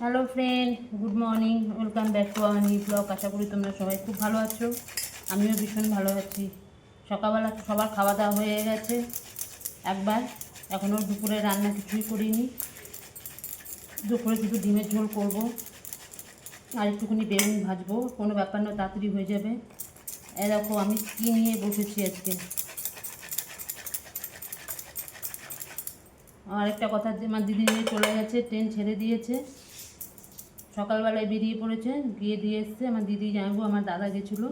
Hello friend good morning welcome back to আমার new blog আশা করি তোমরা সবাই খুব ভালো আছো। আমিও ভীষণ ভালো আছি। সকালবেলা সবার খাওয়া দাওয়া হয়ে গেছে। একবার এখনও দুপুরে রান্না কিছুই করিনি। দুপুরে শুধু ডিমের ঝোল করব। আর একটুখানি বেগুন ভাজবো। কোনো ব্যাপার না, তাড়াতাড়ি হয়ে যাবে। এরকম আমি কী নিয়ে বসেছি আজকে? আর একটা কথা যে, আমার দিদি চলে গেছে, ট্রেন ছেড়ে দিয়েছে। সকালবেলায় বেরিয়ে পড়েছে, গিয়ে দিয়ে এসছে, আমার দিদি জানব আমার দাদা গেছিল,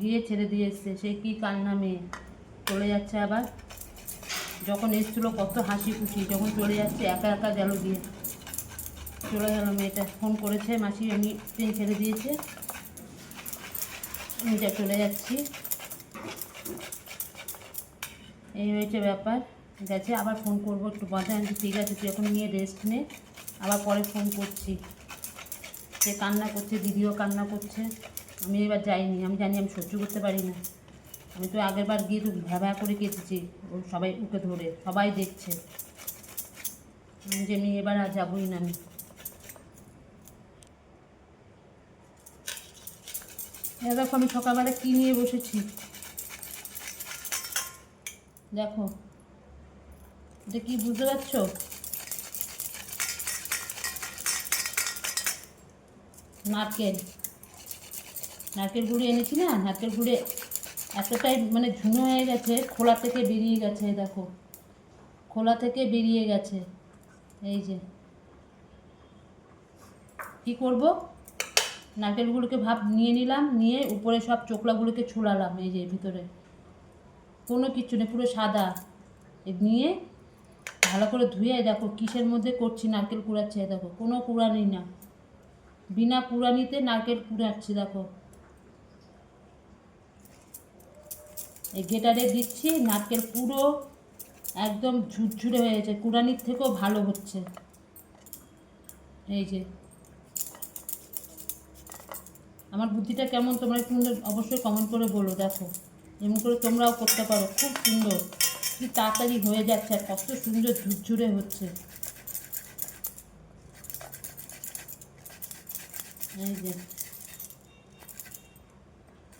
গিয়ে ছেড়ে দিয়ে এসছে। সে কী কান্না মেয়ে, চলে যাচ্ছে আবার। যখন এসছিলো কত হাসি খুশি, যখন চলে যাচ্ছে, একা একা গেল গিয়ে। চলে গেল মেয়েটা, ফোন করেছে, মাসি আমি ট্রেন ছেড়ে দিয়েছে। যা চলে যাচ্ছি। এই হয়েছে ব্যাপার। গেছে, আবার ফোন করব, একটু বাধা ঠিক আছে, তুই এখন নিয়ে রেস্ট নে। আবার পরে ফোন করছি। সে কান্না করছে, দিদিও কান্না করছে। আমি এবার যাইনি, আমি জানি আমি সহ্য করতে পারি না আমি তো আগের বার গিয়ে তো ভ্যাভা করে কেটেছি ও সবাই উঠে ধরে, সবাই দেখছে। যে আমি এবার আর যাবোই না। আমি দেখো আমি সকালবেলা কী নিয়ে বসেছি। দেখো, এটা কি বুঝতে পারছ? নারকেল। নারকেল গুঁড়ি এনেছি না? নারকেল গুঁড়ি এতটাই মানে ঝুনো হয়ে গেছে, খোলা থেকে বেরিয়ে গেছে, দেখো। খোলা থেকে বেরিয়ে গেছে। এই যে। কি করব? নারকেলগুলোকে ভাব নিয়ে নিলাম, নিয়ে উপরে সব চোকলাগুলোকে ছুড়ালাম এই যে ভিতরে। কোনো কিছু নেই, পুরো সাদা। নিয়ে ভালো করে ধুয়ে, দেখো, কিসের মধ্যে করছি নারকেল কুড়াচ্ছে, দেখো। কোনো কুড়ানি না। বিনা কুড়ানিতে নারকেল কুড়াচ্ছি দেখো। এই গেটারে দিচ্ছি, নারকেল পুরো একদম ঝুরঝুরে হয়েছে কুড়ানির থেকেও ভালো হচ্ছে। এই যে। আমার বুদ্ধিটা কেমন, তোমরা একটু অবশ্যই কমেন্ট করে বলো, দেখো। এমন করে তোমরাও করতে পারো, খুব সুন্দর। কি তাড়াতাড়ি হয়ে যাচ্ছে আর কত সুন্দর ঝুরঝুরে হচ্ছে।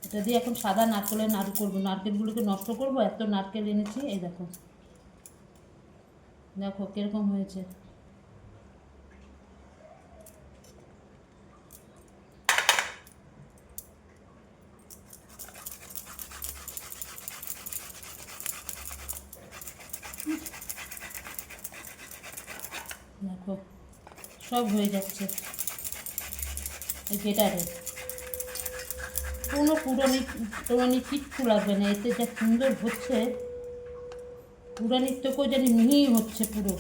এটা দিয়ে এখন সাদা নারকেলের নাড়ু করব। নারকেলগুলোকে নষ্ট করব, এত নারকেল এনেছি, এই দেখো। দেখো কীরকম হয়েছে। দেখো, সব হয়ে যাচ্ছে। গেটারে কোনো পুরানি পুরানি কিচ্ছু লাগবে না, এতে যা সুন্দর হচ্ছে পুরানির থেকেও জানি মিহি হচ্ছে পুরো।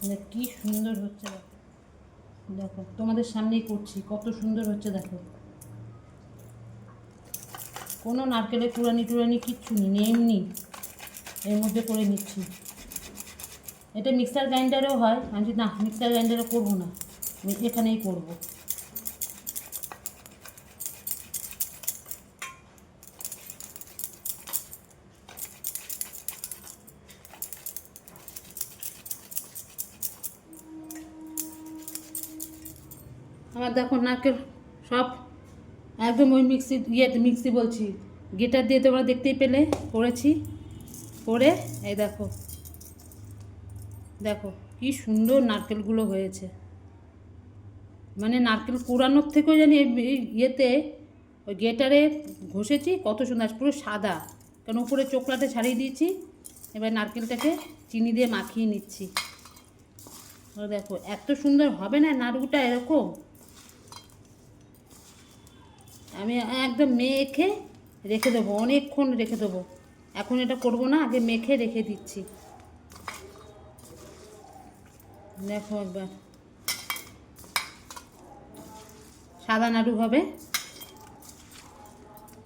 মানে কি সুন্দর হচ্ছে। দেখো, তোমাদের সামনেই করছি, কত সুন্দর হচ্ছে দেখো। কোনো নারকেলের কুড়ানি টুরানি কিচ্ছু নেই এমনি। এর মধ্যে করে নিচ্ছি। এটা মিক্সার গ্রাইন্ডারেও হয়, আমি না মিক্সার গ্রাইন্ডারে করব না এখানেই করব। আমার দেখো নারকেল সব একদম ওই মিক্সি, ইয়েতে মিক্সি বলছি। গিটার দিয়ে তোমরা দেখতেই পেলে, করেছি। করে, এই দেখো। দেখো, কি সুন্দর নারকেলগুলো হয়েছে। মানে নারকেল কুড়ানোর থেকেও জানি ইয়েতে ওই গেটারে ঘষেছি, কত সুন্দর পুরো সাদা। কারণ উপরে চোকলাটা ছাড়িয়ে দিয়েছি, এবার নারকেলটাকে চিনি দিয়ে মাখিয়ে নিচ্ছি। দেখো, এত সুন্দর হবে না নাড়ুটা এরকম? আমি একদম মেখে রেখে দেবো, অনেকক্ষণ রেখে দেবো। এখন এটা করব না, আগে মেখে রেখে দিচ্ছি। দেখো একবার। সাদা নাড়ু হবে।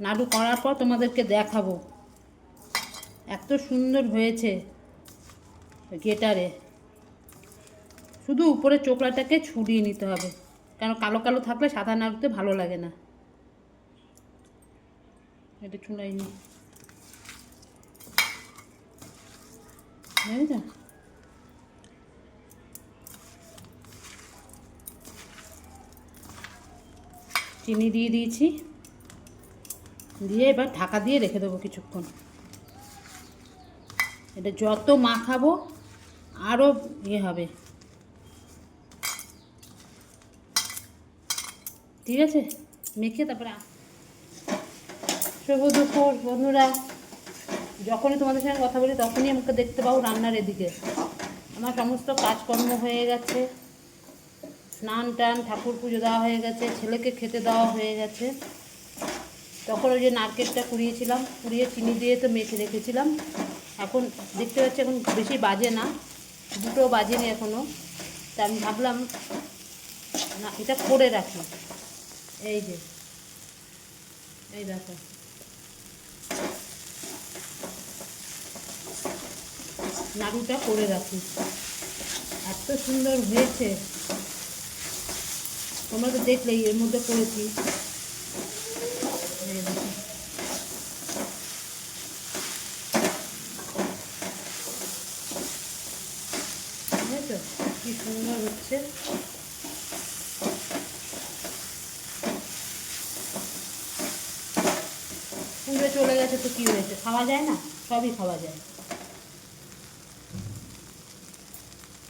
নাড়ু করার পর তোমাদেরকে দেখাবো। এত সুন্দর হয়েছে গেটারে। শুধু উপরে চোকলাটাকে ছুড়িয়ে নিতে হবে। কেন, কালো কালো থাকলে সাদা নাড়ুতে ভালো লাগে না। এটা ছুঁড়াই নি। বুঝেছ চিনি দিয়ে দিয়েছি। দিয়ে এবার ঢাকা দিয়ে রেখে দেবো কিছুক্ষণ। এটা যত মাখাবো আরও ইয়ে হবে। ঠিক আছে? মেখে তারপরে শুভ দুপুর, বন্ধুরা। যখনই তোমাদের সঙ্গে কথা বলি, তখনই আমাকে দেখতে পাবো রান্নার এদিকে। আমার সমস্ত কাজকর্ম হয়ে গেছে। স্নান টান, ঠাকুর পুজো দেওয়া হয়ে গেছে, ছেলেকে খেতে দেওয়া হয়ে গেছে। তখন ওই যে নারকেলটা কুড়িয়েছিলাম, কুড়িয়ে চিনি দিয়ে তো মেখে রেখেছিলাম। এখন দেখতে পাচ্ছি এখন বেশি বাজে না, দুটো বাজেনি এখনও তা আমি ভাবলাম, না, এটা করে রাখি। এই যে, এই দেখো। নাড়ুটা করে রাখি। এত সুন্দর হয়েছে। তোমরা তো দেখলেই এর মধ্যে করেছি। কি সুন্দর হচ্ছে। পুড়ে চলে গেছে তো কি হয়েছে? খাওয়া যায় না? সবই খাওয়া যায়।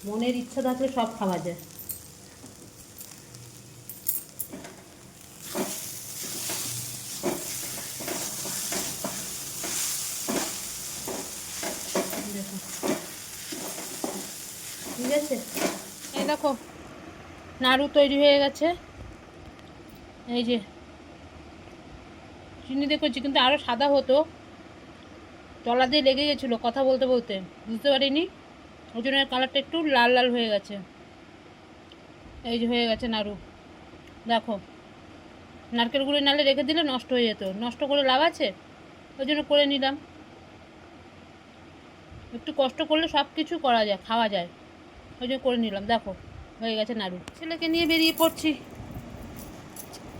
মনের ইচ্ছা থাকলে সব খাওয়া যায়। ঠিক আছে? এই দেখো, নাড়ু তৈরি হয়ে গেছে। এই যে, চিনি দিয়ে কিন্তু আরও সাদা হতো। তলা দিয়ে লেগে গেছিল কথা বলতে বলতে, বুঝতে পারিনি? ওই জন্য কালারটা একটু লাল লাল হয়ে গেছে। এই যে হয়ে গেছে নাড়ু। দেখো, নারকেলগুলো নালে রেখে দিলে নষ্ট হয়ে যেত। নষ্ট করে লাভ আছে? ওই জন্য করে নিলাম। একটু কষ্ট করলে সব কিছু করা যায়, খাওয়া যায়। ওই জন্য করে নিলাম। দেখো, হয়ে গেছে নাড়ু। ছেলেকে নিয়ে বেরিয়ে পড়ছি।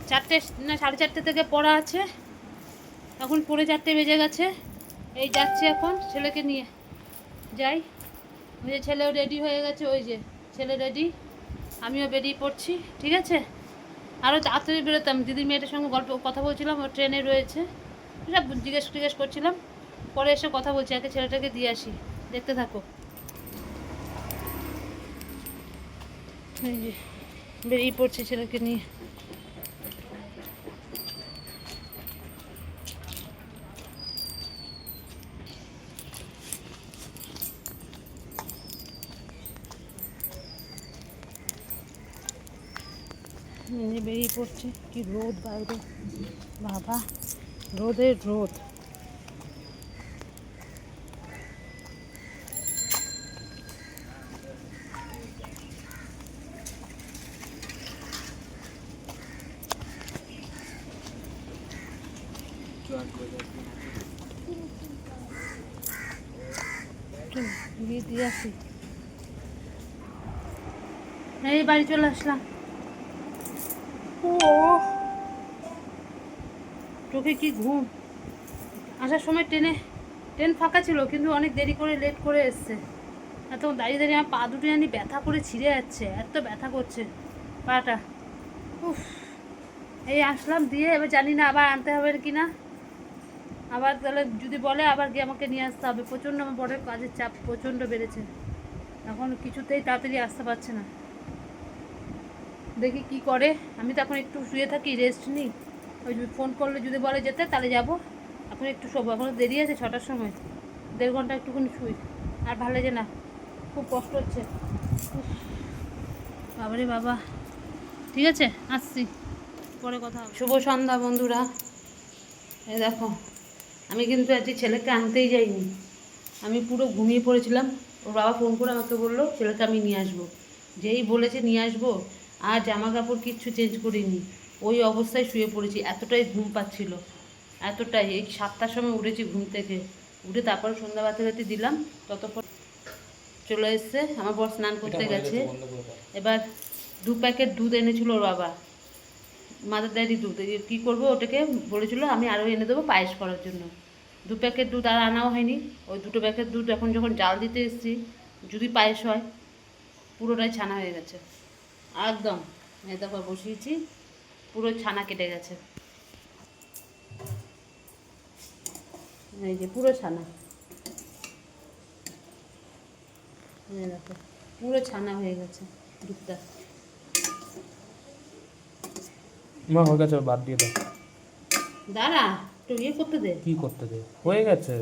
চারটে, না, সাড়ে চারটে থেকে পড়া আছে। এখন পড়ে চারটে বেজে গেছে। এই যাচ্ছে এখন ছেলেকে নিয়ে। যাই। যে ছেলেও রেডি হয়ে গেছে, ওই যে ছেলে রেডি আমিও বেরিয়ে পড়ছি, ঠিক আছে? আরও তাড়াতাড়ি বেরোতাম, দিদির মেয়েটার সঙ্গে গল্প, কথা বলছিলাম, ও ট্রেনে রয়েছে। সব জিজ্ঞেস টিজ্ঞেস করছিলাম, পরে এসে কথা বলছি আগে ছেলেটাকে দিয়ে আসি, দেখতে থাকো। বেরিয়ে পড়ছে ছেলেকে নিয়ে এই পড়ছে কি রোদ বাইরে? বাবা রোদের রোদ। এই বাড়ি চলে আসলাম। ও। চোখে কি ঘুম? আসার সময় ট্রেনে, ট্রেন ফাঁকা ছিল, কিন্তু অনেক দেরি করে লেট করে এসছে। এত দাঁড়িয়ে দাঁড়িয়ে আমার পা দুটো জানি ব্যথা করে ছিঁড়ে যাচ্ছে, এত ব্যথা করছে পাটা। উফ, এই আসলাম দিয়ে, এবার জানি না আবার আনতে হবে কি না আবার তাহলে যদি বলে আবার গিয়ে আমাকে নিয়ে আসতে হবে। প্রচণ্ড আমার বড় কাজের চাপ, প্রচণ্ড বেড়েছে। এখন কিছুতেই তাড়াতাড়ি আসতে পারছে না। দেখি কি করে। আমি তো এখন একটু শুয়ে থাকি রেস্ট নিই। ওই ফোন করলে, যদি বলে যেতে, তাহলে যাব। এখন একটু শোবো, এখন দেরি আছে ছটার সময়। দেড় ঘণ্টা একটুখানি শুই। আর ভালো লাগে না, খুব কষ্ট হচ্ছে। বাবারে বাবা। ঠিক আছে, আসছি। পরে কথা শুভ সন্ধ্যা, বন্ধুরা। এই দেখো, আমি কিন্তু আজকে ছেলেকে আনতেই যাইনি। আমি পুরো ঘুমিয়ে পড়েছিলাম। ওর বাবা ফোন করে আমাকে বলল, ছেলেকে আমি নিয়ে আসব। যেই বলেছে নিয়ে আসব আর জামা কাপড় কিচ্ছু চেঞ্জ করিনি। ওই অবস্থায় শুয়ে পড়েছি এতটাই ঘুম পাচ্ছিল এতটাই। এই সাতটার সময় উঠেছি ঘুম থেকে। উঠে তারপরে সন্ধ্যা বাতি বাতি দিলাম ততক্ষণ চলে এসছে আমার বর স্নান করতে গেছে। এবার দু প্যাকেট দুধ এনেছিল ওর বাবা। মাদার ডেয়ারি দুধ। কী করব ওটাকে বলেছিল আমি আরও এনে দেবো পায়েস করার জন্য। দু প্যাকেট দুধ আর আনাও হয়নি। ওই দুটো প্যাকেট দুধ এখন যখন জাল দিতে এসেছি যদি পায়েস হয় পুরোটাই ছানা হয়ে গেছে। একদম। এই দেখো বসিয়েছি। পুরো ছানা কেটে গেছে। এই যে পুরো ছানা। এই দেখো পুরো ছানা হয়ে গেছে দুধটা। মা হয়ে গেছে বাদ দিয়ে দাও। দাঁড়া একটু ইয়ে করতে দে। কি করতে দে? হয়ে গেছে।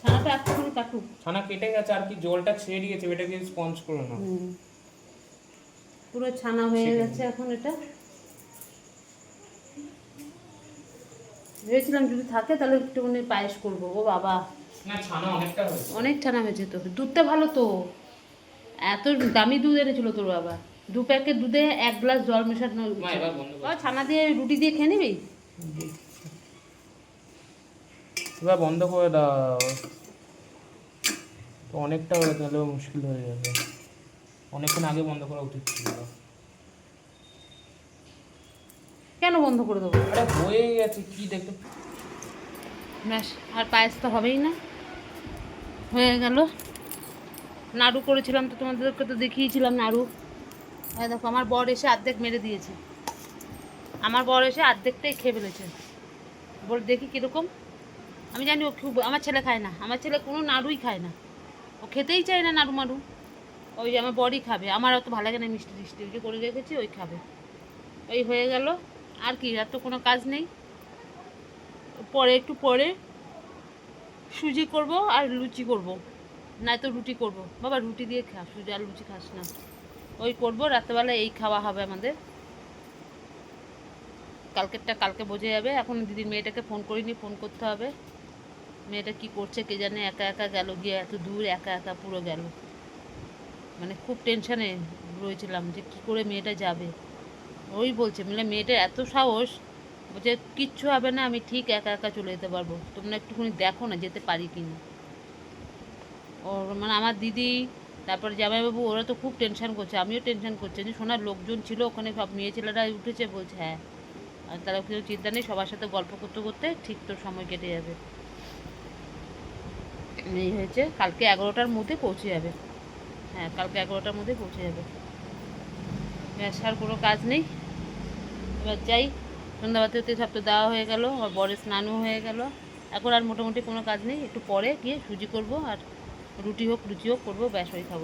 ছানাটা একটুখানি কাটুক। ছানা কেটে গেছে আর কি জলটা ছেড়ে গেছে এটাকে স্পঞ্জ করে নাও। পুরো ছানা হয়ে গেছে এখন এটা। ভেবেছিলাম যদি থাকে তাহলে একটুখানি পায়েস করব। ও বাবা। অনেক ছানা হয়েছে তো। দুধটা ভালো তো। এত দামি দুধ এনেছিল তোর বাবা। দু প্যাকেট দুধে এক গ্লাস জল মেশানো ছানা দিয়ে রুটি দিয়ে খেয়ে নিবি? এবার বন্ধ করে দাও। তো অনেকটা হয়ে তাহলে মুশকিল হয়ে যাবে। অনেকক্ষণ আগে বন্ধ করা উচিত ছিল কেন বন্ধ করে দেবো? আরে হয়ে গেছে কি দেখতে ব্যাস আর পায়েস তো হবেই না। হয়ে গেল। নাড়ু করেছিলাম তো তোমাদেরকে তো দেখিয়েছিলাম নাড়ু। হ্যাঁ দেখো আমার বর এসে অর্ধেক মেরে দিয়েছে। আমার বর এসে অর্ধেকটাই খেয়ে ফেলেছে। বল দেখি কীরকম। আমি জানি ও খুব আমার ছেলে খায় না। আমার ছেলে কোনো নাড়ুই খায় না। ও খেতেই চায় না নাড়ু মাড়ু ওই যে আমার বরই খাবে। আমার অত ভালো লাগে না মিষ্টি টিষ্টি। ওই যে করে রেখেছি, ওই খাবে। ওই হয়ে গেল। আর কি, আর তো কোনো কাজ নেই। পরে একটু পরে সুজি করব আর লুচি করব। নয়তো রুটি করব। বাবা, রুটি দিয়ে খা, সুজি আর লুচি খাস না। ওই করব, রাত্রেবেলা এই খাওয়া হবে আমাদের। কালকেরটা কালকে বোঝা যাবে। এখন দিদির মেয়েটাকে ফোন করিনি, ফোন করতে হবে। মেয়েটা কি করছে কে জানে, একা একা গেল গিয়ে, এত দূর, একা একা পুরো গেল। মানে খুব টেনশানে রয়েছিলাম যে কি করে মেয়েটা যাবে। ওই বলছে মানে মেয়েটা এত সাহস বলছে কিচ্ছু হবে না, আমি ঠিক একা একা চলে যেতে পারব। তোমরা একটুখানি দেখো না যেতে পারি কি না ওর মানে আমার দিদি, তারপরে জামাইবাবু, ওরা তো খুব টেনশন করছে, আমিও টেনশন করছি। যে শোনার লোকজন ছিল, ওখানে সব মেয়ে ছেলেরা উঠেছে, বলছে হ্যাঁ আর তারা কিছু চিন্তা নেই, সবার সাথে গল্প করতে করতে ঠিক তোর সময় কেটে যাবে। এই হয়েছে, কালকে এগারোটার মধ্যে পৌঁছে যাবে। হ্যাঁ কালকে এগারোটার মধ্যে পৌঁছে যাবে। ব্যাস আর কোনো কাজ নেই। এবার যাই সন্ধ্যাবাতিতে সব তো দেওয়া হয়ে গেল আর বরের স্নানও হয়ে গেল। এখন আর মোটামুটি কোনো কাজ নেই, একটু পরে গিয়ে সুজি করব আর রুটি হোক লুচি হোক করব, ব্যাস, ওই খাব।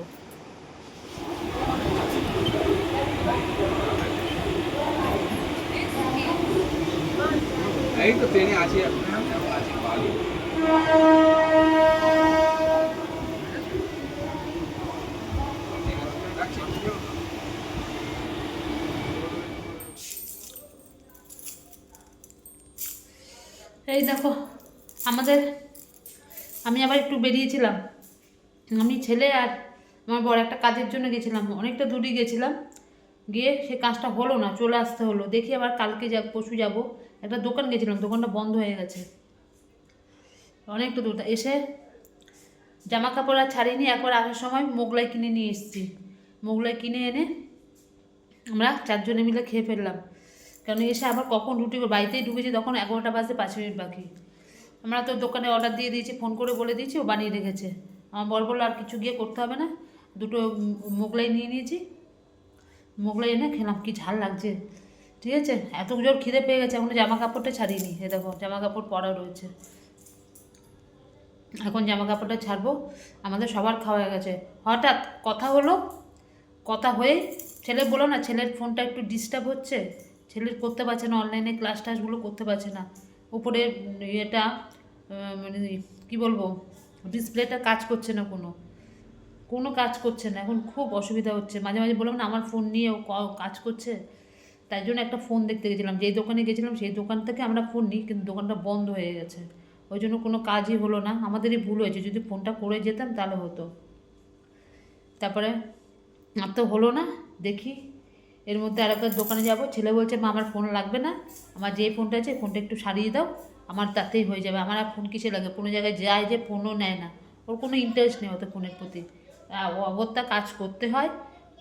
এই তো ট্রেনে আছি এখন আছি এই দেখো, আমাদের, আমি আবার একটু বেরিয়েছিলাম। আমি ছেলে আর আমার বড় একটা কাজের জন্য গেছিলাম। অনেকটা দূরে গেছিলাম। গিয়ে সে কাজটা হলো না, চলে আসতে হলো। দেখি আবার কালকে যাব, পরশু যাব। একটা দোকান গেছিলাম, দোকানটা বন্ধ হয়ে গেছে। অনেকটা দূর। এসে জামা কাপড় আর ছাড়িনি একবার আসার সময় মোগলাই কিনে নিয়ে এসেছি। মোগলাই কিনে এনে আমরা চারজনে মিলে খেয়ে ফেললাম। কারণ এসে আবার কখন রুটি? বাড়িতেই ঢুকেছি তখন এগারোটা বাজতে পাঁচ মিনিট বাকি। আমরা তো দোকানে অর্ডার দিয়ে দিয়েছি ফোন করে বলে দিয়েছি, ও বানিয়ে রেখেছে। আমার বর বলল, আর কিছু গিয়ে করতে হবে না। দুটো মোগলাই নিয়ে নিয়েছি। মোগলাই এনে খেলাম, কি ঝাল লাগছে। ঠিক আছে? এত জোর খিদে পেয়ে গেছে, এখনও জামা কাপড়টা ছাড়িনি। এ দেখো জামা কাপড় পরা রয়েছে। এখন জামা কাপড়টা ছাড়বো। আমাদের সবার খাওয়া হয়ে গেছে। হঠাৎ কথা হলো, কথা হয়ে ছেলে বলো না, ছেলের ফোনটা একটু ডিস্টার্ব হচ্ছে? ছেলের করতে পারছে না অনলাইনে ক্লাস টাসগুলো করতে পারছে না। উপরে আহ, মানে কী বলব ডিসপ্লেটা কাজ করছে না কোনো। কোনো কাজ করছে না এখন খুব অসুবিধা হচ্ছে। মাঝে মাঝে বললাম না আমার ফোন নিয়ে ও কাজ করছে। তাই জন্য একটা ফোন দেখতে গেছিলাম। যেই দোকানে গেছিলাম সেই দোকান থেকে আমরা ফোন নিই কিন্তু দোকানটা বন্ধ হয়ে গেছে। ওই জন্য কোনো কাজই হলো না। আমাদেরই ভুল হয়েছে। যদি ফোনটা করে যেতাম তাহলে হতো। তারপরে আর তো হলো না দেখি। এর মধ্যে আর একটা দোকানে যাব। ছেলে বলছে, মা, আমার ফোন লাগবে না। আমার যে ফোনটা আছে ফোনটা একটু সারিয়ে দাও। আমার তাতেই হয়ে যাবে। আমার আর ফোন কিসে লাগে? কোনো জায়গায় যায় যে ফোনও নেয় না। ওর কোনো ইন্টারেস্ট নেই অত ফোনের প্রতি। অগত্যা কাজ করতে হয়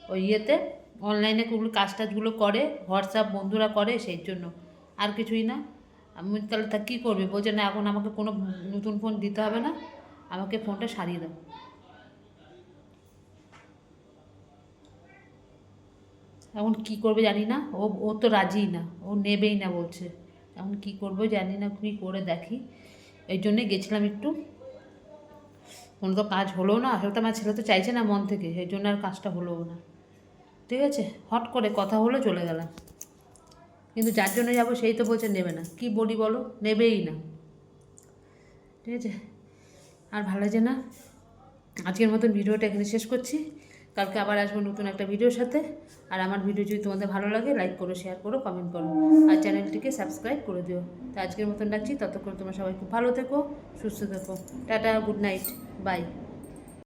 ওই ইয়েতে। অনলাইনে কুগুলো কাজ টাজগুলো করে হোয়াটসঅ্যাপ বন্ধুরা করে সেই জন্য। আর কিছুই না। আমি তাহলে তা কী করবে? বলছে, না, এখন আমাকে কোনো নতুন ফোন দিতে হবে না। আমাকে ফোনটা সারিয়ে দাও। এখন কি করবে জানি না। ও ও তো রাজিই না। ও নেবেই না বলছে। এখন কি করব জানি না কী করে দেখি। এই জন্যে গেছিলাম একটু। কোনো তো কাজ হলো না। আসলে তো আমার ছেলে তো চাইছে না মন থেকে। সেই জন্য আর কাজটা হলো না। ঠিক আছে? হট করে কথা হলো চলে গেলাম। কিন্তু যার জন্য যাব সেই তো বলছে নেবে না। কি বলি বলো? নেবেই না। ঠিক আছে? আর ভালো লাগছে না? আজকের মতন ভিডিওটা এখানে শেষ করছি। কালকে আবার আসব নতুন একটা ভিডিওর সাথে। আর আমার ভিডিও যদি তোমাদের ভালো লাগে লাইক করো শেয়ার করো কমেন্ট করো। আর চ্যানেলটিকে সাবস্ক্রাইব করে দিও। তো আজকের মতন রাখছি। ততক্ষণ তোমরা সবাই খুব ভালো থেকো, সুস্থ থেকো। Tata good night bye